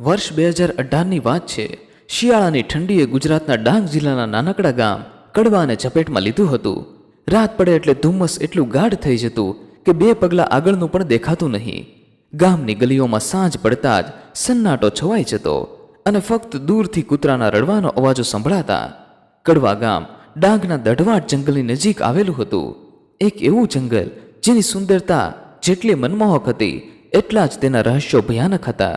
વર્ષ બે હજાર અઢારની વાત છે. શિયાળાની ઠંડીએ ગુજરાતના ડાંગ જિલ્લાના નાનકડા ગામ કડવાને ઝપેટમાં લીધું હતું. રાત પડે એટલે ધુમ્મસ એટલું ગાઢ થઈ જતું કે બે પગલાં આગળનું પણ દેખાતું નહીં. ગામની ગલીઓમાં સાંજ પડતા જ સન્નાટો છવાઈ જતો અને ફક્ત દૂરથી કૂતરાના રડવાનો અવાજો સંભળાતા કડવા ગામ ડાંગના દઢવાટ જંગલની નજીક આવેલું હતું. એક એવું જંગલ જેની સુંદરતા જેટલી મનમોહક હતી, એટલા જ તેના રહસ્યો ભયાનક હતા.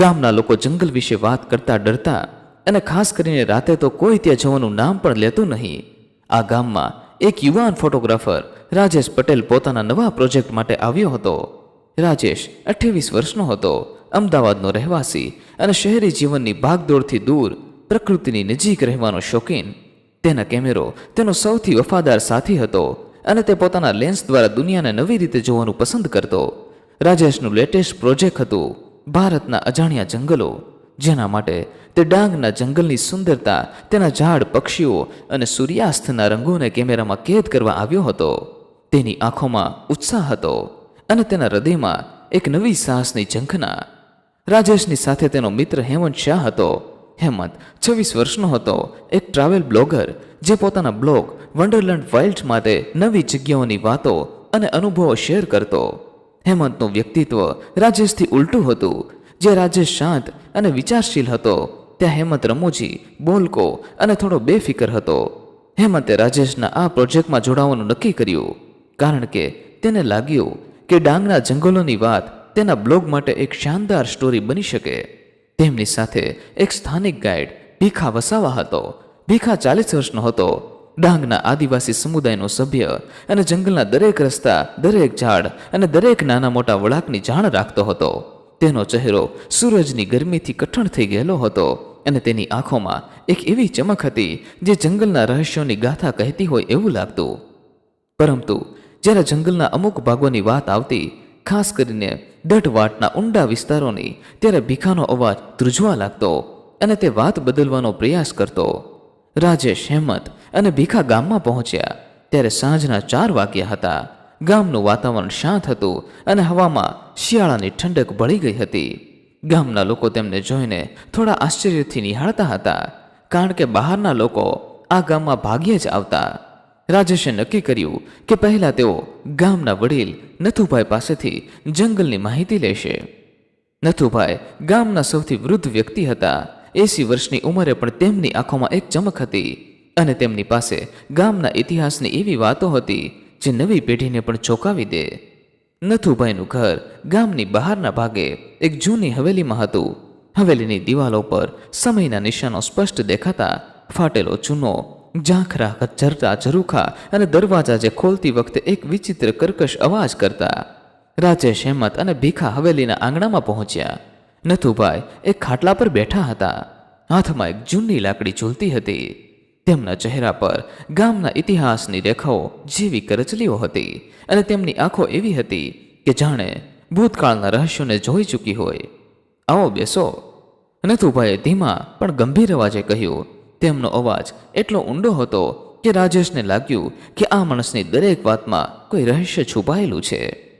ગામના લોકો જંગલ વિશે વાત કરતા ડરતા અને ખાસ કરીને રાતે તો કોઈ ત્યાં જવાનું નામ પણ લેતું નહીં. આ ગામમાં એક યુવાન ફોટોગ્રાફર રાજેશ પટેલ પોતાના નવા પ્રોજેક્ટ માટે આવ્યો હતો. રાજેશ અઠ્યાવીસ વર્ષનો હતો, અમદાવાદનો રહેવાસી અને શહેરી જીવનની ભાગદોડથી દૂર, પ્રકૃતિની નજીક રહેવાનો શોખીન. તેના કેમેરો તેનો સૌથી વફાદાર સાથી હતો અને તે પોતાના લેન્સ દ્વારા દુનિયાને નવી રીતે જોવાનું પસંદ કરતો. રાજેશનું લેટેસ્ટ પ્રોજેક્ટ હતું ભારતના અજાણ્યા જંગલો, જેના માટે તે ડાંગના જંગલની સુંદરતા, તેના ઝાડ, પક્ષીઓ અને સૂર્યાસ્તના રંગોને કેમેરામાં કેદ કરવા આવ્યો હતો. તેની આંખોમાં ઉત્સાહ હતો અને તેના હૃદયમાં એક નવી સાહસની ઝંખના. રાજેશની સાથે તેનો મિત્ર હેમંત શાહ હતો. હેમંત છવ્વીસ વર્ષનો હતો, એક ટ્રાવેલ બ્લોગર, જે પોતાના બ્લોગ વન્ડરલેન્ડ વાઇલ્ડ માટે નવી જગ્યાઓની વાતો અને અનુભવો શેર કરતો. હેમંતનું વ્યક્તિત્વ રાજેશથી ઉલટું હતું. જે રાજેશ શાંત અને વિચારશીલ હતો, ત્યાં હેમંત રમૂજી, બોલકો અને થોડો બેફિકર હતો. હેમંતે રાજેશના આ પ્રોજેક્ટમાં જોડાવાનું નક્કી કર્યું, કારણ કે તેને લાગ્યું કે ડાંગના જંગલોની વાત તેના બ્લોગ માટે એક શાનદાર સ્ટોરી બની શકે. તેમની સાથે એક સ્થાનિક ગાઈડ ભીખા વસાવા હતો, ભીખા ચાલીસ વર્ષનો હતો ડાંગના આદિવાસી સમુદાયનો સભ્ય અને જંગલના દરેક રસ્તા, દરેક ઝાડ અને દરેક નાના મોટા વળાકની જાણ રાખતો હતો. તેનો ચહેરો સૂરજની ગરમીથી કઠણ થઈ ગયેલો હતો અને તેની આંખોમાં એક એવી ચમક હતી જે જંગલના રહસ્યોની ગાથા કહેતી હોય એવું લાગતું. પરંતુ જ્યારે જંગલના અમુક ભાગોની વાત આવતી, ખાસ કરીને દઢવાટના ઊંડા વિસ્તારોની, ત્યારે ભીખાનો અવાજ ધ્રુજવા લાગતો અને તે વાત બદલવાનો પ્રયાસ કરતો. રાજેશ હેમંત અને ભીખા ગામમાં પહોંચ્યા. ત્યારે સાંજના ચાર વાગ્યા હતા. ગામનું વાતાવરણ શાંત હતું અને હવામાં શિયાળાની ઠંડક ભળી ગઈ હતી. ગામના લોકો તેમને જોઈને થોડા આશ્ચર્યથી નિહાળતા હતા, કારણ કે બહારના લોકો આ ગામમાં ભાગ્યે જ આવતા. રાજેશે નક્કી કર્યું કે પહેલા તેઓ ગામના વડીલ નથુભાઈ પાસેથી જંગલની માહિતી લેશે. નથુભાઈ ગામના સૌથી વૃદ્ધ વ્યક્તિ હતા. એસી વર્ષની ઉંમરે પણ તેમની આંખોમાં એક ચમક હતી અને તેમની પાસે ગામના ઇતિહાસની એવી વાતો હતી જે નવી પેઢીને પણ ચોંકાવી દે. નથુભાઈનું ઘર ગામની બહારના ભાગે એક જૂની હવેલીમાં હતું. હવેલીની દિવાલો પર સમયના નિશાનો સ્પષ્ટ દેખાતા ફાટેલો ચૂનો, ઝાંખરા ઝરતા ઝરૂખા અને દરવાજા જે ખોલતી વખતે એક વિચિત્ર કર્કશ અવાજ કરતા રાજેશ હેમત અને ભીખા હવેલીના આંગણામાં પહોંચ્યા. નથુભાઈ એ ખાટલા પર બેઠા હતા. હાથમાં એક જૂની લાકડી ઝૂલતી હતી. તેમના ચહેરા પર ગામના ઇતિહાસની રેખાઓ જેવી કરચલીઓ હતી અને તેમની આંખો એવી હતી કે જાણે ભૂતકાળના રહસ્યોને જોઈ ચૂકી હોય. આવો બેસો. નથુભાઈએ ધીમા પણ ગંભીર અવાજે કહ્યું. તેમનો અવાજ એટલો ઊંડો હતો કે રાજેશને લાગ્યું કે આ માણસની દરેક વાતમાં કોઈ રહસ્ય છુપાયેલું છે.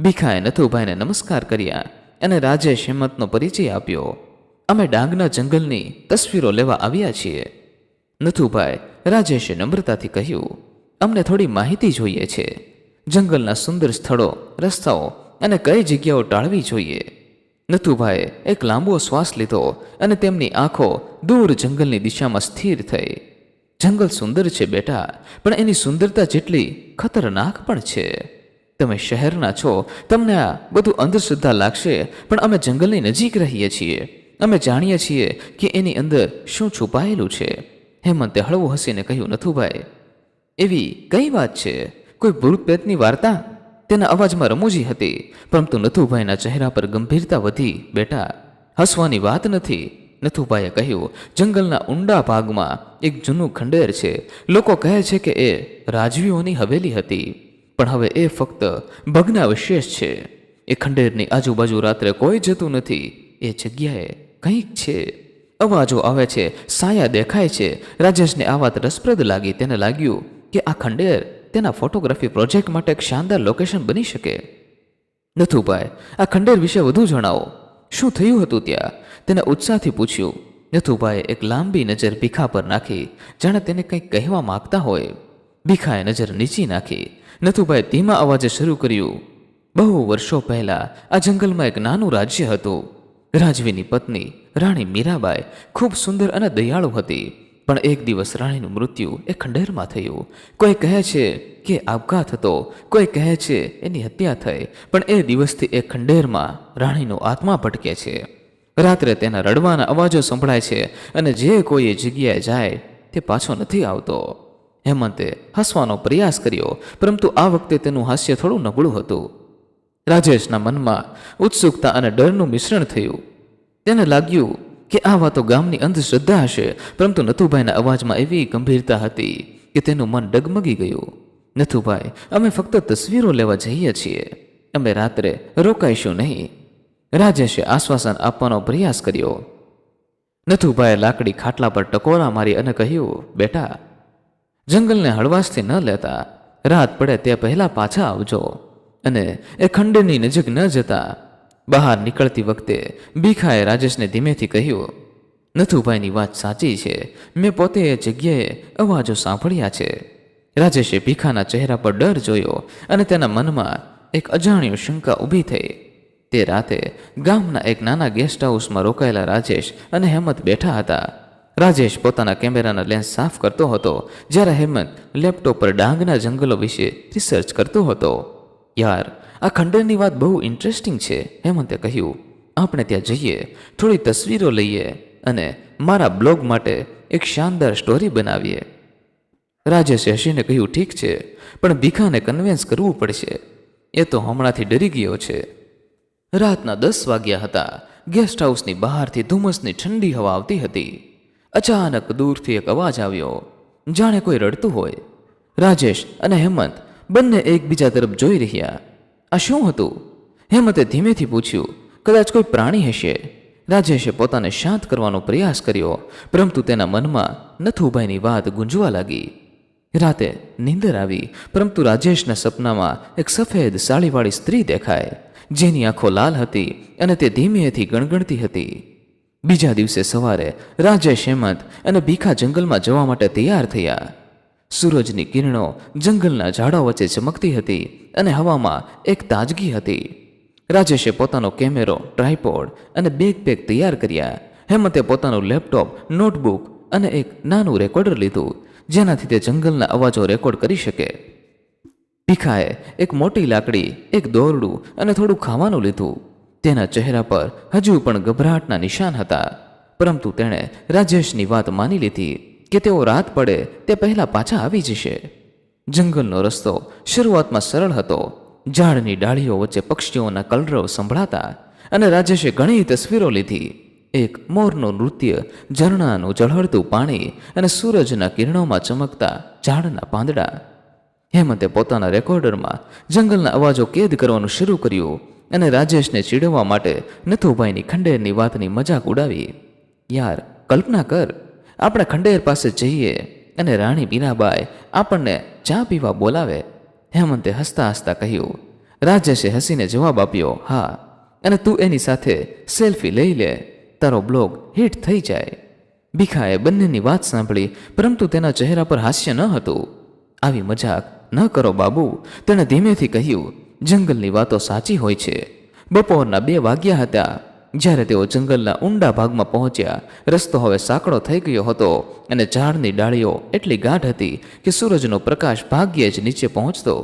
ભીખાએ નથુભાઈને નમસ્કાર કર્યા. અને રાજેશ હિંમતનો પરિચય આપ્યો. અમે ડાંગના જંગલની તસવીરો લેવા આવ્યા છીએ. નથુભાઈ રાજેશે નમ્રતાથી કહ્યું, અમને થોડી માહિતી જોઈએ છે. જંગલના સુંદર સ્થળો, રસ્તાઓ અને કઈ જગ્યાઓ ટાળવી જોઈએ. નથુભાઈએ એક લાંબો શ્વાસ લીધો અને તેમની આંખો દૂર જંગલની દિશામાં સ્થિર થઈ. જંગલ સુંદર છે બેટા, પણ એની સુંદરતા જેટલી ખતરનાક પણ છે. તમે શહેરના છો, તમને આ બધું અંધશ્રદ્ધા લાગશે, પણ અમે જંગલની નજીક રહીએ છીએ. અમે જાણીએ છીએ કે એની અંદર શું છુપાયેલું છે. હેમંતે હળવું હસીને કહ્યું નથુભાઈ એવી કઈ વાત છે? કોઈ ભૂત પ્રેતની વાર્તા? તેના અવાજમાં રમૂજી હતી, પરંતુ નથુભાઈના ચહેરા પર ગંભીરતા વધી, બેટા, હસવાની વાત નથી. નથુભાઈએ કહ્યું, જંગલના ઊંડા ભાગમાં એક જૂનું ખંડેર છે. લોકો કહે છે કે એ રાજવીઓની હવેલી હતી. પણ હવે એ ફક્ત ભગ્નાવશેષ છે. એ ખંડેરની આજુબાજુ રાત્રે કોઈ જતું નથી. એ જગ્યાએ કંઈક છે. અવાજો આવે છે, સાયા દેખાય છે. રાજેશને આ વાત રસપ્રદ લાગી. તેને લાગ્યું કે આ ખંડેર તેના ફોટોગ્રાફી પ્રોજેક્ટ માટે એક શાનદાર લોકેશન બની શકે. નથુભાઈ આ ખંડેર વિશે વધુ જણાવો. શું થયું હતું ત્યાં? તેને ઉત્સાહથી પૂછ્યું. નથુભાઈએ એક લાંબી નજર ભીખા પર નાખી, જાણે તેને કંઈક કહેવા માગતા હોય. ભીખાએ નજર નીચી નાખી. નથુભાઈ ધીમા અવાજે શરૂ કર્યું. બહુ વર્ષો પહેલા આ જંગલમાં એક નાનું રાજ્ય હતું. રાજવીની પત્ની, રાણી મીરાબાઈ, ખૂબ સુંદર અને દયાળુ હતી. પણ એક દિવસ રાણીનું મૃત્યુ એ ખંડેરમાં થયું. કોઈ કહે છે કે આપઘાત હતો, કોઈ કહે છે એની હત્યા થઈ, પણ એ દિવસથી એ ખંડેરમાં રાણીનો આત્મા ભટકે છે. રાત્રે તેના રડવાના અવાજો સંભળાય છે અને જે કોઈ એ જગ્યાએ જાય તે પાછો નથી આવતો. હેમંતે હસવાનો પ્રયાસ કર્યો, પરંતુ આ વખતે તેનું હાસ્ય થોડું નબળું હતું. રાજેશના મનમાં ઉત્સુકતા અને ડરનું મિશ્રણ થયું. તેને લાગ્યું કે આ વાતો ગામની અંધશ્રદ્ધા હશે, પરંતુ નથુભાઈના અવાજમાં એવી ગંભીરતા હતી કે તેનું મન ડગમગી ગયું. નથુભાઈ, અમે ફક્ત તસવીરો લેવા જઈએ છીએ. અમે રાત્રે રોકાઈશું નહીં. રાજેશે આશ્વાસન આપવાનો પ્રયાસ કર્યો. નથુભાઈએ લાકડી ખાટલા પર ટકોરા મારી અને કહ્યું, બેટા જંગલને હળવાશથી ન લેતા, રાત પડે તે પહેલા પાછા આવજો અને એ ખંડની નજીક ન જતા. બહાર નીકળતી વખતે ભીખાએ રાજેશને ધીમેથી કહ્યું, નથુભાઈની વાત સાચી છે. મેં પોતે એ જગ્યાએ અવાજો સાંભળ્યા છે. રાજેશે ભીખાના ચહેરા પર ડર જોયો અને તેના મનમાં એક અજાણ્યું શંકા ઊભી થઈ. તે રાતે ગામના એક નાના ગેસ્ટ હાઉસમાં રોકાયેલા રાજેશ અને હેમંત બેઠા હતા. રાજેશ પોતાના કેમેરાના લેન્સ સાફ કરતો હતો, જ્યારે હેમંત લેપટોપ પર ડાંગના જંગલો વિશે રિસર્ચ કરતો હતો. યાર, આ ખંડરની વાત બહુ ઇન્ટરેસ્ટિંગ છે, હેમંતે કહ્યું. આપણે ત્યાં જઈએ, થોડી તસવીરો લઈએ અને મારા બ્લોગ માટે એક શાનદાર સ્ટોરી બનાવીએ. રાજેશ હસીને કહ્યું, ઠીક છે, પણ ભીખાને કન્વિન્સ કરવું પડશે. એ તો હમણાંથી ડરી ગયો છે. રાતના દસ વાગ્યા હતા. ગેસ્ટ હાઉસની બહારથી ધુમ્મસની ઠંડી હવા આવતી હતી. અચાનક દૂરથી એક અવાજ આવ્યો. જાણે કોઈ રડતું હોય. રાજેશ અને હેમંત બંને એકબીજા તરફ જોઈ રહ્યા. આ શું હતું? હેમંતે ધીમેથી પૂછ્યું, કદાચ કોઈ પ્રાણી હશે? રાજેશે પોતાને શાંત કરવાનો પ્રયાસ કર્યો, પરંતુ તેના મનમાં નથુભાઈની વાત ગુંજવા લાગી. રાતે નીંદર આવી, પરંતુ રાજેશના સપનામાં એક સફેદ સાડીવાળી સ્ત્રી દેખાય, જેની આંખો લાલ હતી અને તે ધીમેથી ગણગણતી હતી. બીજા દિવસે સવારે રાજેશ હેમંત અને ભીખા જંગલમાં જવા માટે તૈયાર થયા. સૂરજની કિરણો જંગલના ઝાડો વચ્ચે ચમકતી હતી અને હવામાં એક તાજગી હતી. રાજેશે પોતાનો કેમેરો, ટ્રાયપોડ અને બેગ પેક તૈયાર કર્યા. હેમંતે પોતાનું લેપટોપ, નોટબુક અને એક નાનું રેકોર્ડર લીધું, જેનાથી તે જંગલના અવાજો રેકોર્ડ કરી શકે. ભીખાએ એક મોટી લાકડી, એક દોરડું અને થોડું ખાવાનું લીધું. તેના ચહેરા પર હજુ પણ ગભરાટના નિશાન હતા. પરંતુ તેણે રાજેશની વાત માની લીધી કે તેઓ રાત પડે તે પહેલા પાછા આવી જશે. જંગલનો રસ્તો શરૂઆતમાં સરળ હતો. ઝાડની ડાળીઓ વચ્ચે પક્ષીઓના કલરવ સંભળાતા અને રાજેશે ઘણી તસવીરો લીધી. એક મોરનું નૃત્ય ઝરણાનું ઝળહળતું પાણી અને સૂરજના કિરણોમાં ચમકતા ઝાડના પાંદડા. હેમંતે પોતાના રેકોર્ડરમાં જંગલના અવાજો કેદ કરવાનું શરૂ કર્યું. અને રાજેશને ચીડવવા માટે નથુભાઈની ખંડેરની વાતની મજાક ઉડાવી. યાર, કલ્પના કર, આપણે ખંડેર પાસે જઈએ અને રાણી બીનાબાઈ આપણને ચા પીવા બોલાવે. હેમંતે હસતા હસતા કહ્યું, રાજેશે હસીને જવાબ આપ્યો, હા, અને તું એની સાથે સેલ્ફી લઈ લે, તારો બ્લોગ હિટ થઈ જાય. ભીખાએ બંનેની વાત સાંભળી, પરંતુ તેના ચહેરા પર હાસ્ય ન હતું. આવી મજાક ન કરો બાબુ, તેણે ધીમેથી કહ્યું જંગલની વાતો સાચી હોય છે. બપોરના બે વાગ્યા હતા, જ્યારે તેઓ જંગલના ઊંડા ભાગમાં પહોંચ્યા. રસ્તો હવે સાંકડો થઈ ગયો હતો અને ઝાડની ડાળીઓ એટલી ગાઢ હતી કે સૂરજનો પ્રકાશ ભાગ્યે જ નીચે પહોંચતો.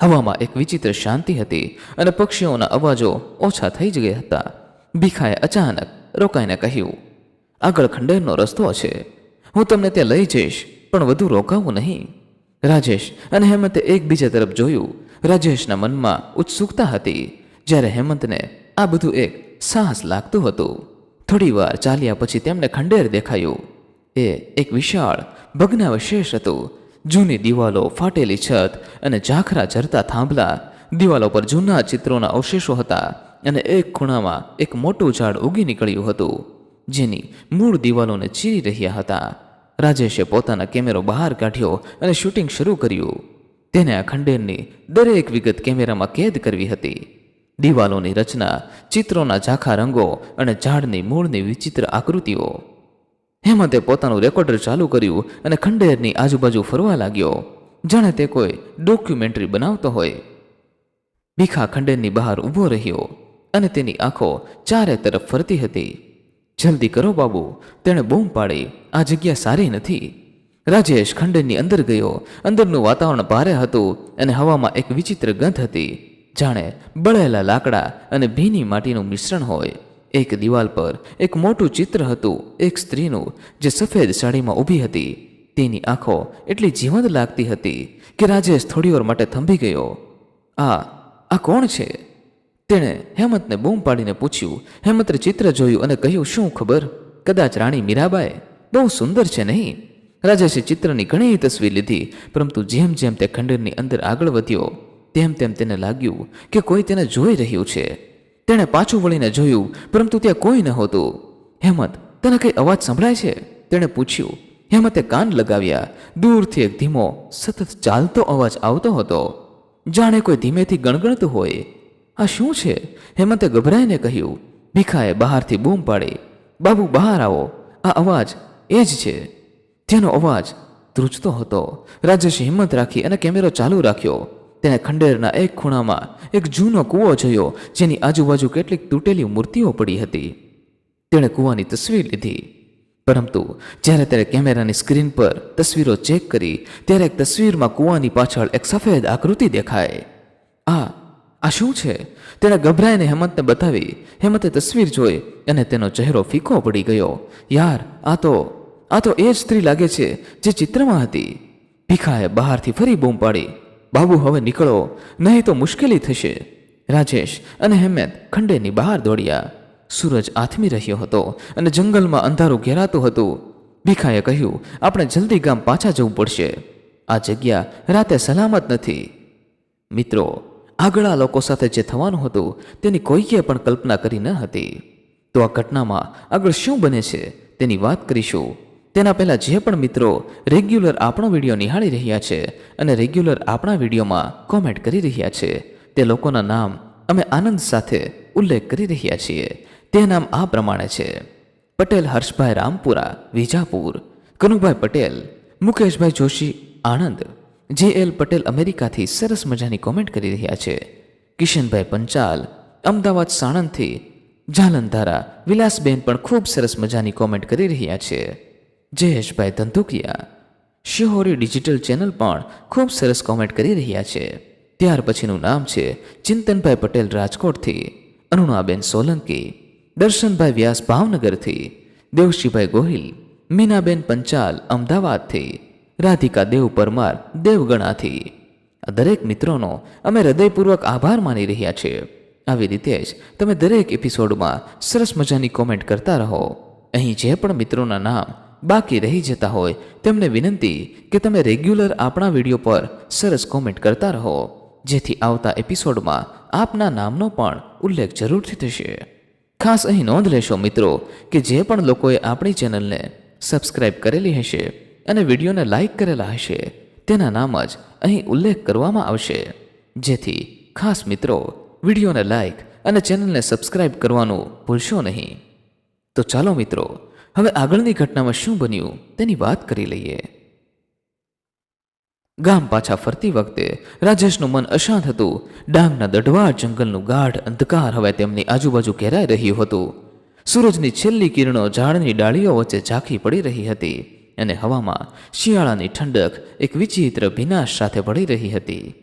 હવામાં એક વિચિત્ર શાંતિ હતી અને પક્ષીઓના અવાજો ઓછા થઈ જ ગયા હતા. ભીખાએ અચાનક રોકાઈને કહ્યું, આગળ ખંડેરનો રસ્તો છે. હું તમને ત્યાં લઈ જઈશ, પણ વધુ રોકાવું નહીં. રાજેશ અને હેમંતે એકબીજા તરફ જોયું રાજેશના મનમાં ઉત્સુકતા હતી, જ્યારે હેમંતને આ બધું એક સાહસ લાગતું હતું. થોડી વાર ચાલ્યા પછી તેમને ખંડેર દેખાયું. એ એક વિશાળ, ભગ્નાવશેષ હતું. જૂની દિવાલો ફાટેલી છત અને ઝાખરા ઝરતા થાંભલા. દિવાલો પર જૂના ચિત્રોના અવશેષો હતા અને એક ખૂણામાં એક મોટું ઝાડ ઉગી નીકળ્યું હતું, જેની મૂળ દિવાલોને ચીરી રહ્યા હતા. રાજેશે પોતાના કેમેરો બહાર કાઢ્યો અને શૂટિંગ શરૂ કર્યું. તેને આ ખંડેરની દરેક વિગત કેમેરામાં કેદ કરવી હતી. દિવાલોની રચના, ચિત્રોના ઝાંખા રંગો અને ઝાડની મૂળની વિચિત્ર આકૃતિઓ. હેમંતે પોતાનું રેકોર્ડર ચાલુ કર્યું અને ખંડેરની આજુબાજુ ફરવા લાગ્યો. જાણે તે કોઈ ડોક્યુમેન્ટરી બનાવતો હોય. ભીખા ખંડેરની બહાર ઊભો રહ્યો અને તેની આંખો ચારે તરફ ફરતી હતી. જલ્દી કરો બાબુ, તેણે બૂમ પાડી, આ જગ્યા સારી નથી. રાજેશ ખંડનની અંદર ગયો. અંદરનું વાતાવરણ ભારે હતું અને હવામાં એક વિચિત્ર ગંધ હતી. જાણે બળેલા લાકડા અને ભીની માટીનું મિશ્રણ હોય. એક દિવાલ પર એક મોટું ચિત્ર હતું, એક સ્ત્રીનું, જે સફેદ સાડીમાં ઊભી હતી. તેની આંખો એટલી જીવંત લાગતી હતી કે રાજેશ થોડીવાર માટે થંભી ગયો. આ આ કોણ છે? તેણે હેમંતને બૂમ પાડીને પૂછ્યું. હેમંતે ચિત્ર જોયું અને કહ્યું, શું ખબર? કદાચ રાણી મીરાબાઈ? બહુ સુંદર છે નહીં? રાજેશે ચિત્રની ઘણી તસવીર લીધી, પરંતુ જેમ જેમ તે ખંડેરની અંદર આગળ વધ્યો, તેમ તેમ તેને લાગ્યું કે કોઈ તેને જોઈ રહ્યું છે. તેણે પાછું વળીને જોયું, પરંતુ ત્યાં કોઈ નહોતું હેમંત, તને કંઈ અવાજ સંભળાય છે? તેણે પૂછ્યું. હેમંતે કાન લગાવ્યા. દૂરથી એક ધીમો, સતત ચાલતો અવાજ આવતો હતો. જાણે કોઈ ધીમેથી ગણગણતું હોય. આ શું છે? હેમંતે ગભરાઈને કહ્યું. ભીખાએ બહારથી બૂમ પાડી. બાબુ, બહાર આવો. આ અવાજ એ જ છે. તેનો અવાજ ધ્રુજતો હતો. રાજેશે હિંમત રાખી અને કેમેરો ચાલુ રાખ્યો. તેણે ખંડેરના એક ખૂણામાં એક જૂનો કૂવો જોયો, જેની આજુબાજુ કેટલીક તૂટેલી મૂર્તિઓ પડી હતી. તેણે કૂવાની તસવીર લીધી. પરંતુ જ્યારે તેણે કેમેરાની સ્ક્રીન પર તસવીરો ચેક કરી, ત્યારે એક તસવીરમાં કૂવાની પાછળ એક સફેદ આકૃતિ દેખાય. આ આ શું છે? તેણે ગભરાઈને હેમંતને બતાવી. હેમંતે તસવીર જોઈ અને તેનો ચહેરો ફીકો પડી ગયો. યાર, આ તો આ તો એ જ સ્ત્રી લાગે છે જે ચિત્રમાં હતી. ભીખાએ બહારથી ફરી બૂમ પાડી. બાબુ, હવે નીકળો, નહીં તો મુશ્કેલી થશે. રાજેશ અને હેમેદ ખંડેની બહાર દોડ્યા. સૂરજ આથમી રહ્યો હતો અને જંગલમાં અંધારું ઘેરાતું હતું. ભીખાએ કહ્યું, આપણે જલ્દી ગામ પાછા જવું પડશે. આ જગ્યા રાતે સલામત નથી. મિત્રો, આગળ લોકો સાથે જે થવાનું હતું, તેની કોઈએ પણ કલ્પના કરી ન હતી. તો આ ઘટનામાં આગળ શું બને છે તેની વાત કરીશું. તેના પહેલાં જે પણ મિત્રો રેગ્યુલર આપણો વીડિયો નિહાળી રહ્યા છે અને રેગ્યુલર આપણા વિડીયોમાં કોમેન્ટ કરી રહ્યા છે, તે લોકોના નામ અમે આનંદ સાથે ઉલ્લેખ કરી રહ્યા છીએ. તે નામ આ પ્રમાણે છે. પટેલ હર્ષભાઈ રામપુરા, વિજાપુર. કનુભાઈ પટેલ, મુકેશભાઈ જોશી, આણંદ. જે એલ પટેલ અમેરિકાથી સરસ મજાની કોમેન્ટ કરી રહ્યા છે. કિશનભાઈ પંચાલ, અમદાવાદ સાણંદથી. જાલંધારા વિલાસબેન પણ ખૂબ સરસ મજાની કોમેન્ટ કરી રહ્યા છે. જયેશભાઈ ધંધુકિયા. શિહોરી ડિજિટલ ચેનલ પણ ખૂબ સરસ કોમેન્ટ કરી રહ્યા છે. ત્યાર પછીનું નામ છે ચિંતનભાઈ પટેલ રાજકોટથી, અરુણાબેન સોલંકી, દર્શનભાઈ વ્યાસ ભાવનગરથી દેવશીભાઈ ગોહિલ, મીનાબેન પંચાલ અમદાવાદથી, રાધિકા દેવ પરમાર દેવગણાથી. દરેક મિત્રોનો અમે હૃદયપૂર્વક આભાર માની રહ્યા છીએ આવી રીતે જ તમે દરેક એપિસોડમાં સરસ મજાની કોમેન્ટ કરતા રહો. અહીં જે પણ મિત્રોના નામ બાકી રહી જતા હોય તેમને વિનંતી કે તમે રેગ્યુલર આપણા વીડિયો પર સરસ કોમેન્ટ કરતા રહો, જેથી આવતા એપિસોડમાં આપના નામનો પણ ઉલ્લેખ જરૂરથી થશે. ખાસ અહીં નોંધ લેશો મિત્રો કે જે પણ લોકોએ આપણી ચેનલને સબસ્ક્રાઇબ કરેલી હશે અને વિડીયોને લાઇક કરેલા હશે, તેના નામ જ અહીં ઉલ્લેખ કરવામાં આવશે. જેથી ખાસ મિત્રો, વિડીયોને લાઇક અને ચેનલને સબસ્ક્રાઇબ કરવાનું ભૂલશો નહીં. તો ચાલો મિત્રો હવે આગળની ઘટનામાં શું બન્યું તેની વાત કરી લઈએ. ગામ પાછા ફરતી વખતે રાજેશનું મન અશાંત હતું. ડાંગના દઢવાળ જંગલનું ગાઢ અંધકાર હવે તેમની આજુબાજુ ઘેરાઈ રહ્યું હતું. સૂરજની છેલ્લી કિરણો ઝાડની ડાળીઓ વચ્ચે ઝાંખી પડી રહી હતી અને હવામાં શિયાળાની ઠંડક એક વિચિત્ર ભીનાશ સાથે ભળી રહી હતી.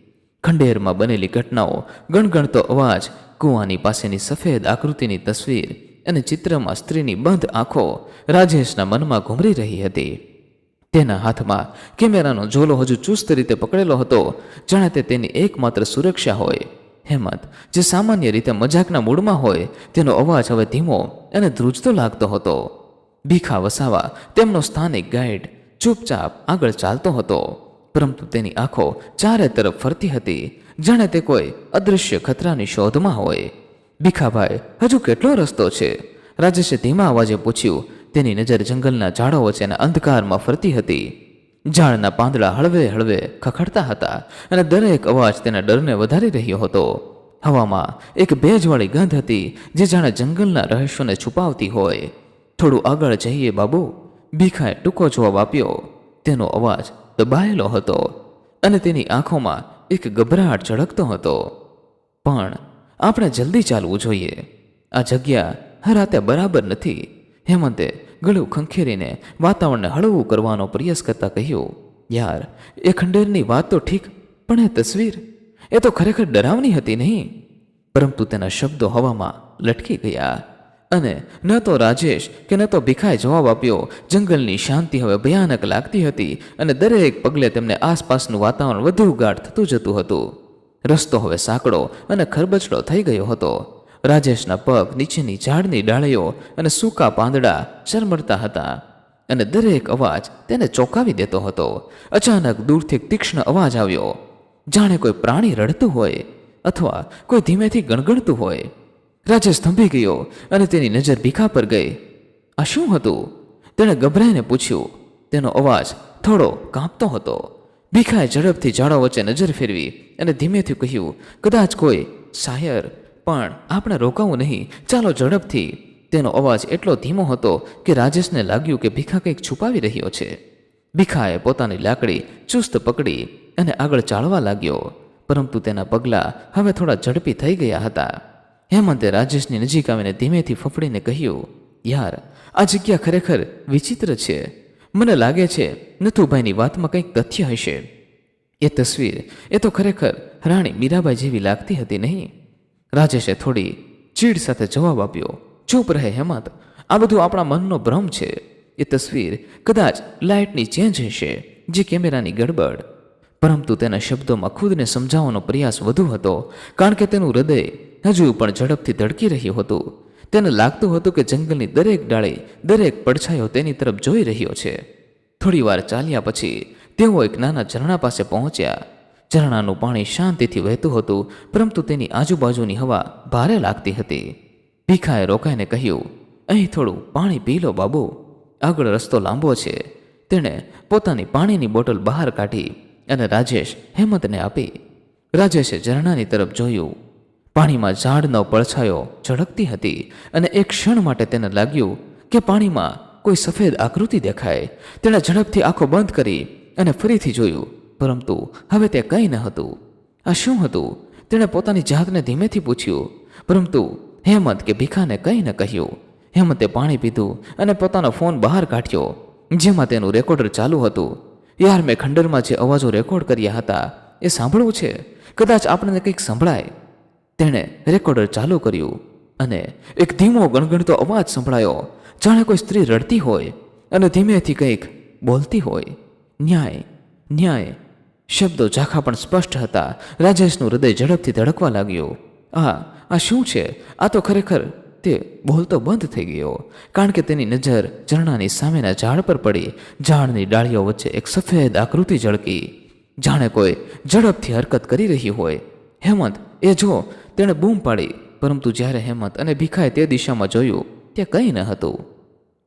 ખંડેરમાં બનેલી ઘટનાઓ ગણગણતો અવાજ, કૂવાની પાસેની સફેદ આકૃતિની તસવીર અને ચિત્રમાં સ્ત્રીની બંધ આંખો રાજેશના મનમાં ઘૂમરી રહી હતી. તેના હાથમાં કેમેરાનો ઝોલો હજુ ચુસ્ત રીતે પકડેલો હતો. જાણે તે તેની એકમાત્ર સુરક્ષા હોય. હેમંત, જે સામાન્ય રીતે મજાકના મૂડમાં હોય, તેનો અવાજ હવે ધીમો અને ધ્રુજતો લાગતો હતો. ભીખા વસાવા, તેમનો સ્થાનિક ગાઈડ ચૂપચાપ આગળ ચાલતો હતો. પરંતુ તેની આંખો ચારે તરફ ફરતી હતી. જાણે તે કોઈ અદૃશ્ય ખતરાની શોધમાં હોય. ભીખાભાઈ, હજુ કેટલો રસ્તો છે? રાજેશે ધીમા અવાજે પૂછ્યું, તેની નજર જંગલના ઝાડો વચ્ચેના અંધકારમાં ફરતી હતી. ઝાડના પાંદડા હળવે હળવે ખખડતા હતા અને દરેક અવાજ તેના ડરને વધારી રહ્યો હતો. હવામાં એક ભેજવાળી ગંધ હતી જે જાણે જંગલના રહસ્યોને છુપાવતી હોય. થોડું આગળ જઈએ બાબુ. ભીખાએ ટૂંકો જવાબ આપ્યો. તેનો અવાજ દબાયેલો હતો અને તેની આંખોમાં એક ગભરાટ ઝળકતો હતો. પણ આપણે જલ્દી ચાલવું જોઈએ. આ જગ્યા રાતે બરાબર નથી. હેમંતે ગળું ખંખેરીને વાતાવરણને હળવું કરવાનો પ્રયાસ કરતા કહ્યું, યાર, એ ખંડેરની વાત તો ઠીક, પણ એ તસવીર, એ તો ખરેખર ડરાવની હતી નહીં. પરંતુ તેના શબ્દો હવામાં લટકી ગયા અને ન તો રાજેશ કે ન તો ભીખાએ જવાબ આપ્યો, જંગલની શાંતિ હવે ભયાનક લાગતી હતી અને દરેક પગલે તેમને આસપાસનું વાતાવરણ વધુ ગાઢ થતું જતું હતું. રસ્તો હવે સાંકડો અને ખરબચડો થઈ ગયો હતો. રાજેશના પગ નીચેની ઝાડની ડાળીઓ અને સૂકા પાંદડા ચરમરતા હતા અને દરેક અવાજ તેને ચોંકાવી દેતો હતો. અચાનક દૂરથી તીક્ષ્ણ અવાજ આવ્યો. જાણે કોઈ પ્રાણી રડતું હોય અથવા કોઈ ધીમેથી ગણગણતું હોય. રાજેશ થંભી ગયો અને તેની નજર ભીખા પર ગઈ. આ શું હતું? તેણે ગભરાઈને પૂછ્યું. તેનો અવાજ થોડો કાંપતો હતો. ભીખાએ ઝડપથી ઝાડો વચ્ચે નજર ફેરવી અને ધીમેથી કહ્યું, કદાચ કોઈ શાયર પણ આપણે રોકાવું નહીં. ચાલો ઝડપથી. તેનો અવાજ એટલો ધીમો હતો કે રાજેશને લાગ્યું કે ભીખા કંઈક છુપાવી રહ્યો છે. ભીખાએ પોતાની લાકડી ચુસ્ત પકડી અને આગળ ચાળવા લાગ્યો, પરંતુ તેના પગલાં હવે થોડા ઝડપી થઈ ગયા હતા. હેમંતે રાજેશની નજીક આવીને ધીમેથી ફફડીને કહ્યું, યાર, આ જગ્યા ખરેખર વિચિત્ર છે. મને લાગે છે, નથુભાઈની વાતમાં કંઈક તથ્ય હશે. એ તસવીર, એ તો ખરેખર રાણી મીરાબાઈ જેવી લાગતી હતી નહીં? રાજેશે થોડી ચીડ સાથે જવાબ આપ્યો, ચૂપ રહે હેમંત, આ બધું આપણા મનનો ભ્રમ છે. એ તસવીર કદાચ લાઇટની ચેન્જ હશે, જે કેમેરાની ગડબડ. પરંતુ તેના શબ્દોમાં ખુદને સમજાવવાનો પ્રયાસ વધુ હતો, કારણ કે તેનું હૃદય હજુ પણ ઝડપથી ધડકી રહ્યું હતું. તેને લાગતું હતું કે જંગલની દરેક ડાળી દરેક પડછાયો તેની તરફ જોઈ રહ્યો છે. થોડી વાર ચાલ્યા પછી તેઓ એક નાના ઝરણા પાસે પહોંચ્યા. ઝરણાનું પાણી શાંતિથી વહેતું હતું, પરંતુ તેની આજુબાજુની હવા ભારે લાગતી હતી. ભીખાએ રોકાઈને કહ્યું, અહીં થોડું પાણી પી લો, બાબુ. આગળ રસ્તો લાંબો છે. તેણે પોતાની પાણીની બોટલ બહાર કાઢી અને રાજેશ હેમંતને આપી. રાજેશે ઝરણાની તરફ જોયું. પાણીમાં ઝાડનો પડછાયો ઝળકતી હતી અને એક ક્ષણ માટે તેને લાગ્યું કે પાણીમાં કોઈ સફેદ આકૃતિ દેખાય. તેણે ઝડપથી આંખો બંધ કરી અને ફરીથી જોયું, પરંતુ હવે તે કંઈ ન હતું. આ શું હતું? તેણે પોતાની જાતને ધીમેથી પૂછ્યું, પરંતુ હેમંત કે ભીખાને કંઈ ન કહ્યું. હેમંતે પાણી પીધું અને પોતાનો ફોન બહાર કાઢ્યો, જેમાં તેનું રેકોર્ડર ચાલુ હતું. યાર, મેં ખંડરમાં જે અવાજો રેકોર્ડ કર્યા હતા, એ સાંભળવું છે? કદાચ આપણને કંઈક સંભળાય. તેણે રેકોર્ડર ચાલુ કર્યું અને એક ધીમો ગણગણતો અવાજ સંભળાયો. જાણે કોઈ સ્ત્રી રડતી હોય અને ધીમેથી કંઈક બોલતી હોય. ન્યાય ન્યાય. શબ્દો ઝાખા પણ સ્પષ્ટ હતા. રાજેશનું હૃદય ઝડપથી ધડકવા લાગ્યું. આ આ શું છે? આ તો ખરેખર તે બોલતો બંધ થઈ ગયો. કારણ કે તેની નજર ઝરણાની સામેના ઝાડ પર પડી. ઝાડની ડાળીઓ વચ્ચે એક સફેદ આકૃતિ ઝળકી. જાણે કોઈ ઝડપથી હરકત કરી રહી હોય. હેમંત, એ જો તેણે બૂમ પાડી, પરંતુ જ્યારે હેમંત અને ભીખાએ તે દિશામાં જોયું ત્યાં કંઈ ન હતું.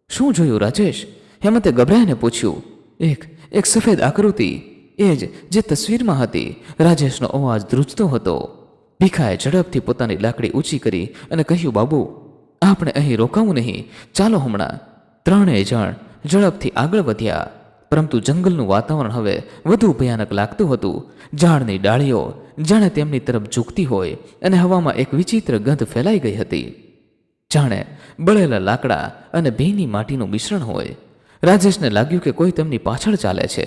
શું જોયું, રાજેશ? હેમંતે ગભરાઈને પૂછ્યું. એક એક સફેદ આકૃતિ. એ જ, જે તસવીરમાં હતી. રાજેશનો અવાજ ધ્રુજતો હતો. ભીખાએ ઝડપથી પોતાની લાકડી ઊંચી કરી અને કહ્યું, બાબુ, આપણે અહીં રોકાવું નહીં. ચાલો હમણાં. ત્રણેય જણ ઝડપથી આગળ વધ્યા. પરંતુ જંગલનું વાતાવરણ હવે વધુ ભયાનક લાગતું હતું. ઝાડની ડાળીઓ જાણે તેમની તરફ ઝૂકતી હોય અને હવામાં એક વિચિત્ર ગંધ ફેલાઈ ગઈ હતી. જાણે બળેલા લાકડા અને ભીની માટીનું મિશ્રણ હોય. રાજેશને લાગ્યું કે કોઈ તેમની પાછળ ચાલે છે.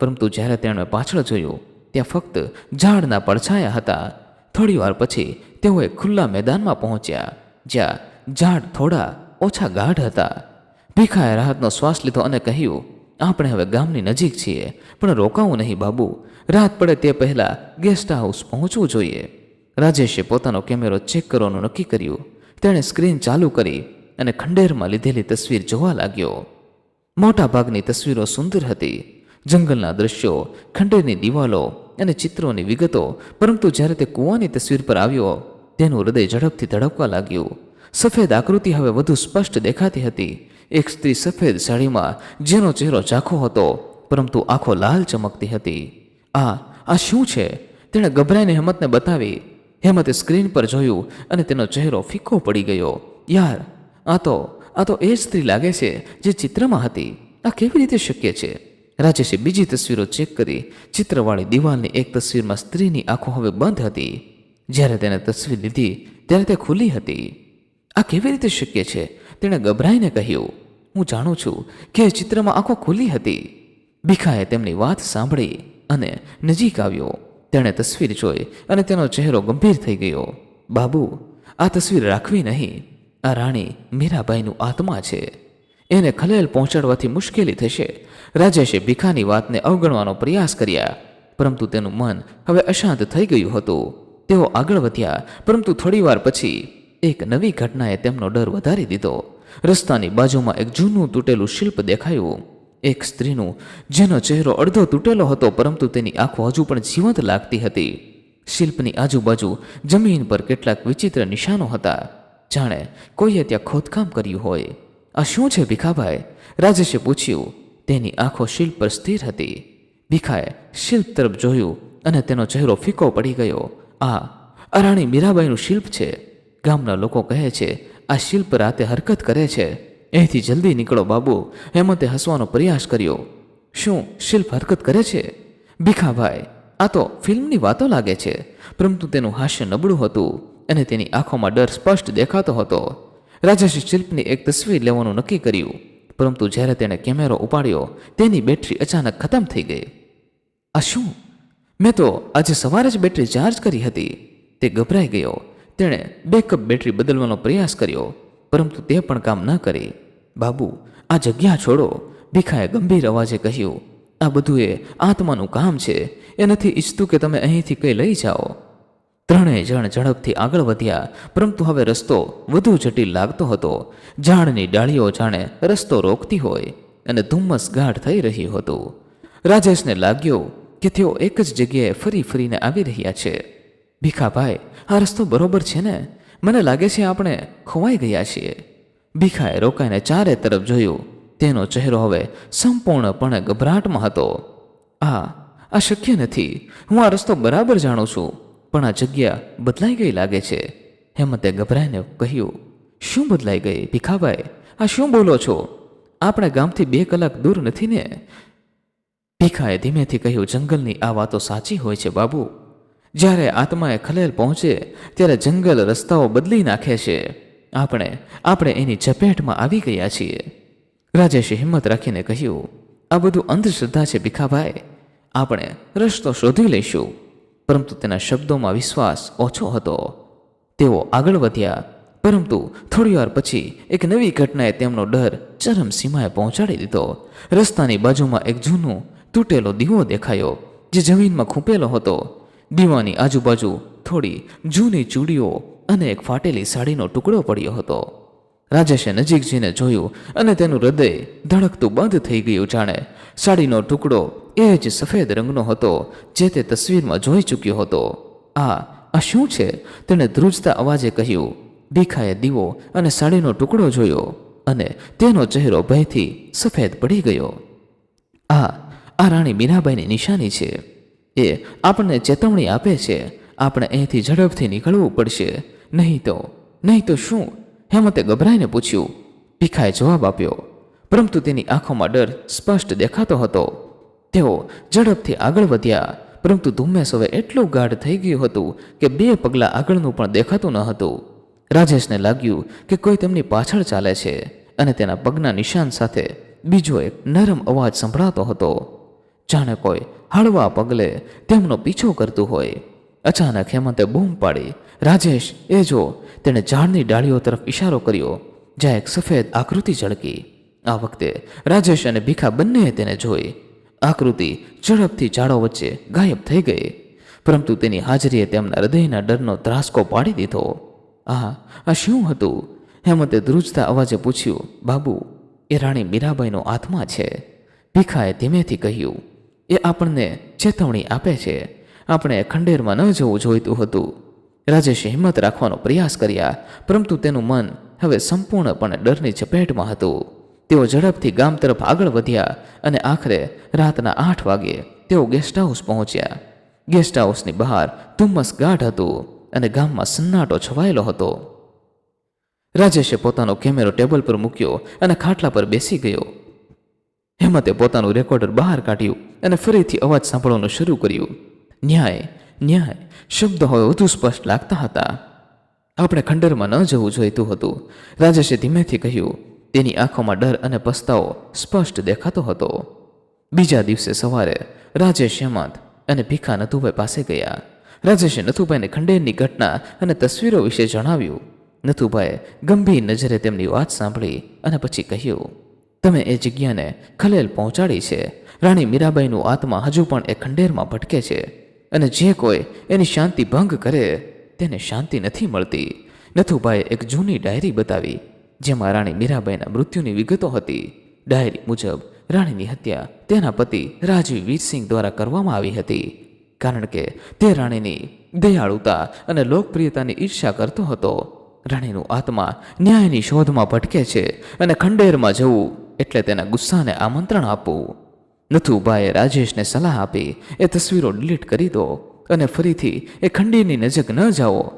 પરંતુ જ્યારે તેણે પાછળ જોયું, ત્યાં ફક્ત ઝાડના પડછાયા હતા. થોડી વાર પછી તેઓએ ખુલ્લા મેદાનમાં પહોંચ્યા, જ્યાં ઝાડ થોડા ઓછા ગાઢ હતા. ભીખાએ રાહતનો શ્વાસ લીધો અને કહ્યું આપણે હવે ગામની નજીક છીએ, પણ રોકાવું નહીં બાબુ. રાત પડે તે પહેલાં ગેસ્ટ હાઉસ પહોંચવું જોઈએ. રાજેશે પોતાનો કેમેરો ચેક કરવાનું નક્કી કર્યું. તેણે સ્ક્રીન ચાલુ કરી અને ખંડેરમાં લીધેલી તસવીર જોવા લાગ્યો. મોટાભાગની તસવીરો સુંદર હતી. જંગલના દ્રશ્યો, ખંડેરની દિવાલો અને ચિત્રોની વિગતો, પરંતુ જ્યારે તે કૂવાની તસવીર પર આવ્યો, તેનું હૃદય ઝડપથી ધડકવા લાગ્યું. સફેદ આકૃતિ હવે વધુ સ્પષ્ટ દેખાતી હતી. એક સ્ત્રી સફેદ સાડીમાં જેનો ચહેરો ઝાંખો હતો, પરંતુ આંખો લાલ ચમકતી હતી. આ આ શું છે? તેણે ગભરાઈને હેમતને બતાવી. હેમતે સ્ક્રીન પર જોયું અને તેનો ચહેરો ફીકો પડી ગયો. યાર, આ તો આ તો એ સ્ત્રી લાગે છે જે ચિત્રમાં હતી. આ કેવી રીતે શક્ય છે? રાજેશે બીજી તસવીરો ચેક કરી. ચિત્રવાળી દિવાલની એક તસવીરમાં સ્ત્રીની આંખો હવે બંધ હતી. જ્યારે તેને તસવીર લીધી, ત્યારે તે ખુલ્લી હતી. આ કેવી રીતે શક્ય છે? તેણે ગભરાઈને કહ્યું, હું જાણું છું કે ચિત્રમાં આંખો ખુલ્લી હતી. ભીખાએ તેમની વાત સાંભળી અને નજીક આવ્યો. તેણે તસવીર જોઈ અને તેનો ચહેરો ગંભીર થઈ ગયો. બાબુ, આ તસવીર રાખવી નહીં. આ રાણી મીરાબાઈનું આત્મા છે. એને ખલેલ પહોંચાડવાથી મુશ્કેલી થશે. રાજેશે ભીખાની વાતને અવગણવાનો પ્રયાસ કર્યા. પરંતુ તેનું મન હવે અશાંત થઈ ગયું હતું. તેઓ આગળ વધ્યા, પરંતુ થોડીવાર પછી એક નવી ઘટનાએ તેમનો ડર વધારી દીધો. રસ્તાની બાજુમાં એક જૂનું તૂટેલું શિલ્પ દેખાયું. એક સ્ત્રીનું, જેનો ચહેરો અડધો તૂટેલો હતો, પરંતુ તેની આંખો હજુ પણ જીવંત લાગતી હતી. શિલ્પની આજુબાજુ જમીન પર કેટલાક વિચિત્ર નિશાનો હતા. જાણે કોઈએ ત્યાં ખોદકામ કર્યું હોય. આ શું છે ભીખાભાઈ? રાજેશે પૂછ્યું. તેની આંખો શિલ્પ પર સ્થિર હતી. ભીખાએ શિલ્પ તરફ જોયું અને તેનો ચહેરો ફીકો પડી ગયો. આ અરાણી મીરાબાઈનું શિલ્પ છે. ગામના લોકો કહે છે, આ શિલ્પ રાતે હરકત કરે છે. અહીંથી જલ્દી નીકળો બાબુ. હેમંતે હસવાનો પ્રયાસ કર્યો. શું શિલ્પ હરકત કરે છે? ભીખાભાઈ આ તો ફિલ્મની વાતો લાગે છે. પરંતુ તેનું હાસ્ય નબળું હતું અને તેની આંખોમાં ડર સ્પષ્ટ દેખાતો હતો. રાજેશે શિલ્પની એક તસવીર લેવાનું નક્કી કર્યું. પરંતુ જ્યારે તેણે કેમેરો ઉપાડ્યો, તેની બેટરી અચાનક ખતમ થઈ ગઈ. આ શું? મેં તો આજે સવારે જ બેટરી ચાર્જ કરી હતી. તે ગભરાઈ ગયો. તેણે બેકઅપ બેટરી બદલવાનો પ્રયાસ કર્યો, પરંતુ તે પણ કામ ન કરી. બાબુ, આ જગ્યા છોડો, ભીખાએ ગંભીર અવાજે કહ્યું. આ બધું એ આત્માનું કામ છે, એ નથી ઈચ્છતું કે તમે અહીંથી કંઈ લઈ જાઓ. ત્રણેય જણ ઝડપથી આગળ વધ્યા, પરંતુ હવે રસ્તો વધુ જટિલ લાગતો હતો. ઝાડની ડાળીઓ જાણે રસ્તો રોકતી હોય અને ધુમ્મસ ગાઢ થઈ રહ્યું હતું. રાજેશને લાગ્યું કે તેઓ એક જ જગ્યાએ ફરી ફરીને આવી રહ્યા છે. ભીખાભાઈ આ રસ્તો બરોબર છે ને? મને લાગે છે આપણે ખોવાઈ ગયા છીએ. ભીખાએ રોકાઈને ચારે તરફ જોયું. તેનો ચહેરો હવે સંપૂર્ણપણે ગભરાટમાં હતો. આ આ શક્ય નથી. હું આ રસ્તો બરાબર જાણું છું, પણ આ જગ્યા બદલાઈ ગઈ લાગે છે. હેમંતે ગભરાઈને કહ્યું, શું બદલાઈ ગઈ, ભીખાભાઈ? આ શું બોલો છો? આપણે ગામથી બે કલાક દૂર નથી ને? ભીખાએ ધીમેથી કહ્યું, જંગલની આ વાતો સાચી હોય છે, બાબુ. જ્યારે આત્માએ ખલેલ પહોંચે, ત્યારે જંગલ રસ્તાઓ બદલી નાખે છે. આપણે આપણે એની ઝપેટમાં આવી ગયા છીએ. રાજેશે હિંમત રાખીને કહ્યું, આ બધું અંધશ્રદ્ધા છે ભીખાભાઈ. આપણે રસ્તો શોધી લઈશું. પરંતુ તેના શબ્દોમાં વિશ્વાસ ઓછો હતો. તેઓ આગળ વધ્યા, પરંતુ થોડીવાર પછી એક નવી ઘટનાએ તેમનો ડર ચરમ સીમાએ પહોંચાડી દીધો. રસ્તાની બાજુમાં એક જૂનો, તૂટેલો દીવો દેખાયો, જે જમીનમાં ખૂંપેલો હતો. દીવાની આજુબાજુ થોડી જૂની ચૂડીઓ અને એક ફાટેલી સાડીનો ટુકડો પડ્યો હતો. રાજેશે નજીક જઈને જોયું અને તેનું હૃદય ધડકતું બંધ થઈ ગયું જાણે. સાડીનો ટુકડો એ જ સફેદ રંગનો હતો જે તે તસવીરમાં જોઈ ચૂક્યો હતો. આ આ શું છે? તેણે ધ્રુજતા અવાજે કહ્યું. ભીખાએ દીવો અને સાડીનો ટુકડો જોયો અને તેનો ચહેરો ભયથી સફેદ પડી ગયો. આ આ રાણી મીરાબાઈની નિશાની છે. એ આપણને ચેતવણી આપે છે. આપણે અહીંથી ઝડપથી નીકળવું પડશે. નહીં તો નહીં તો શું? હેમતે ગભરાઈને પૂછ્યું. ભીખાએ જવાબ આપ્યો. પરંતુ તેની આંખોમાં ડર સ્પષ્ટ દેખાતો હતો. તેઓ ઝડપથી આગળ વધ્યા. પરંતુ ધુમ્મેસ હવે એટલું ગાઢ થઈ ગયું હતું કે બે પગલાં આગળનું પણ દેખાતું ન હતું. રાજેશને લાગ્યું કે કોઈ તેમની પાછળ ચાલે છે અને તેના પગના નિશાન સાથે બીજો એક નરમ અવાજ સંભળાતો હતો. જાણે કોઈ હળવા પગલે તેમનો પીછો કરતું હોય. અચાનક હેમંતે બૂમ પાડી. રાજેશ, એ જો, તેણે ઝાડની ડાળીઓ તરફ ઇશારો કર્યો, જ્યાં એક સફેદ આકૃતિ ઝળકી. આ વખતે રાજેશ અને ભીખા બંનેએ તેને જોઈ. આકૃતિ ઝડપથી ઝાડો વચ્ચે ગાયબ થઈ ગઈ. પરંતુ તેની હાજરીએ તેમના હૃદયના ડરનો ત્રાસકો પાડી દીધો. આ આ શું હતું? હેમંતે ધ્રુજતા અવાજે પૂછ્યું. બાબુ, એ રાણી મીરાબાઈનો આત્મા છે. ભીખાએ ધીમેથી કહ્યું. એ આપણને ચેતવણી આપે છે. આપણે ખંડેરમાં ન જવું જોઈતું હતું. રાજેશે હિંમત રાખવાનો પ્રયાસ કર્યા, પરંતુ તેનું મન હવે સંપૂર્ણપણે ડરની ચપેટમાં હતું. તેઓ ઝડપથી ગામ તરફ આગળ વધ્યા અને આખરે રાતના આઠ વાગે તેઓ ગેસ્ટ હાઉસ પહોંચ્યા. ગેસ્ટ હાઉસની બહાર ધુમ્મસ ગાઢ હતું અને ગામમાં સન્નાટો છવાયેલો હતો. રાજેશે પોતાનો કેમેરો ટેબલ પર મૂક્યો અને ખાટલા પર બેસી ગયો. હેમતે પોતાનું રેકોર્ડર બહાર કાઢ્યું અને ફરીથી અવાજ સાંભળવાનું શરૂ કર્યું. ન્યાય ન્યાય, શબ્દ હવે વધુ સ્પષ્ટ લાગતા હતા. આપણે ખંડરમાં ન જવું જોઈતું હતું. રાજેશે ધીમેથી કહ્યું, તેની આંખોમાં ડર અને પસ્તાવો સ્પષ્ટ દેખાતો હતો. બીજા દિવસે સવારે રાજેશ હેમંત અને ભીખા નથુભાઈ પાસે ગયા. રાજેશે નથુભાઈને ખંડેરની ઘટના અને તસવીરો વિશે જણાવ્યું. નથુભાઈએ ગંભીર નજરે તેમની વાત સાંભળી અને પછી કહ્યું તમે એ જગ્યાને ખલેલ પહોંચાડી છે. રાણી મીરાબાઈનું આત્મા હજુ પણ એ ખંડેરમાં ભટકે છે અને જે કોઈ એની શાંતિ ભંગ કરે તેને શાંતિ નથી મળતી. નથુભાઈએ એક જૂની ડાયરી બતાવી, જેમાં રાણી મીરાબાઈના મૃત્યુની વિગતો હતી. ડાયરી મુજબ, રાણીની હત્યા તેના પતિ રાજીવ વીરસિંહ દ્વારા કરવામાં આવી હતી, કારણ કે તે રાણીની દયાળુતા અને લોકપ્રિયતાની ઈર્ષા કરતો હતો. રાણીનું આત્મા ન્યાયની શોધમાં ભટકે છે અને ખંડેરમાં જવું એટલે તેના ગુસ્સાને આમંત્રણ આપવું નથુભાઈએ રાજેશને સલાહ આપી, એ તસવીરો ડિલીટ કરી દો અને ફરીથી એ ખંડીરની નજીક ન જાઓ.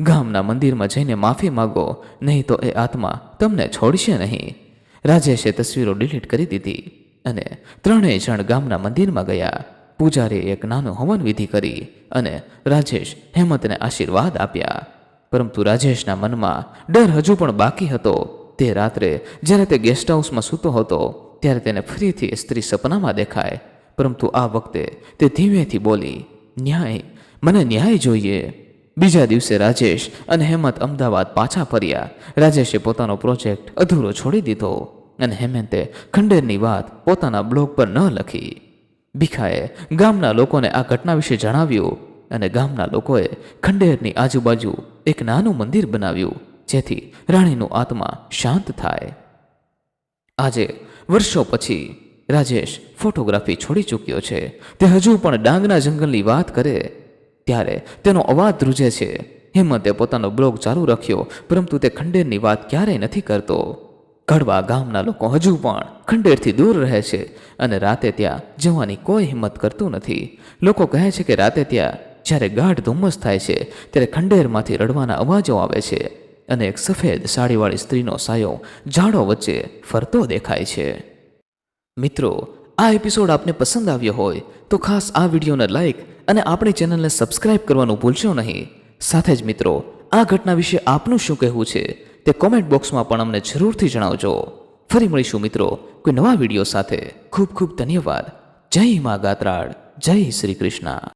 ગામના મંદિરમાં જઈને માફી માગો, નહીં તો એ આત્મા તમને છોડશે નહીં. રાજેશે તસવીરો ડિલીટ કરી દીધી અને ત્રણેય જણ ગામના મંદિરમાં ગયા. પૂજારીએ એક નાનું હવન વિધિ કરી અને રાજેશ હેમંતને આશીર્વાદ આપ્યા. પરંતુ રાજેશના મનમાં ડર હજુ પણ બાકી હતો. તે રાત્રે જ્યારે તે ગેસ્ટ હાઉસમાં સૂતો હતો, ત્યારે તેને ફરીથી સ્ત્રી સપનામાં દેખાય. પરંતુ આ વખતે તે ધીમેથી બોલી, ન્યાય, મને ન્યાય જોઈએ. બીજા દિવસે રાજેશ અને હેમંત અમદાવાદ પાછા ફર્યા. રાજેશે પોતાનો પ્રોજેક્ટ અધૂરો છોડી દીધો અને હેમંતે ખંડેરની વાત પોતાના બ્લોગ પર ન લખી. ભીખાએ ગામના લોકોને આ ઘટના વિશે જણાવ્યું અને ગામના લોકોએ ખંડેરની આજુબાજુ એક નાનું મંદિર બનાવ્યું. જેથી રાણીનું આત્મા શાંત થાય. આજે વર્ષો પછી રાજેશ ફોટોગ્રાફી છોડી ચૂક્યો છે. તે હજુ પણ ડાંગના જંગલની વાત કરે. ત્યારે તેનો અવાજ ધ્રુજે છે. હેમંતે પોતાનો બ્લોગ ચાલુ રાખ્યો, પરંતુ તે ખંડેરની વાત ક્યારેય નથી કરતો. કડવા ગામના લોકો હજુ પણ ખંડેરથી દૂર રહે છે અને રાતે ત્યાં જવાની કોઈ હિંમત કરતું નથી. લોકો કહે છે કે રાતે ત્યાં જ્યારે ગાઢ ધુમ્મસ થાય છે, ત્યારે ખંડેરમાંથી રડવાના અવાજો આવે છે. અને એક સફેદ સાડીવાળી સ્ત્રીનો સાયો ઝાડો વચ્ચે ફરતો દેખાય છે. મિત્રો, આ એપિસોડ આપને પસંદ આવ્યો હોય તો ખાસ આ વિડીયોને લાઈક અને આપણી ચેનલને સબસ્ક્રાઇબ કરવાનું ભૂલશો નહીં. સાથે જ મિત્રો, આ ઘટના વિશે આપનું શું કહેવું છે તે કોમેન્ટ બોક્સમાં પણ અમને જરૂરથી જણાવજો. ફરી મળીશું મિત્રો કોઈ નવા વીડિયો સાથે. ખૂબ ખૂબ ધન્યવાદ. જય મા ગાત્રાળ. જય શ્રી કૃષ્ણ.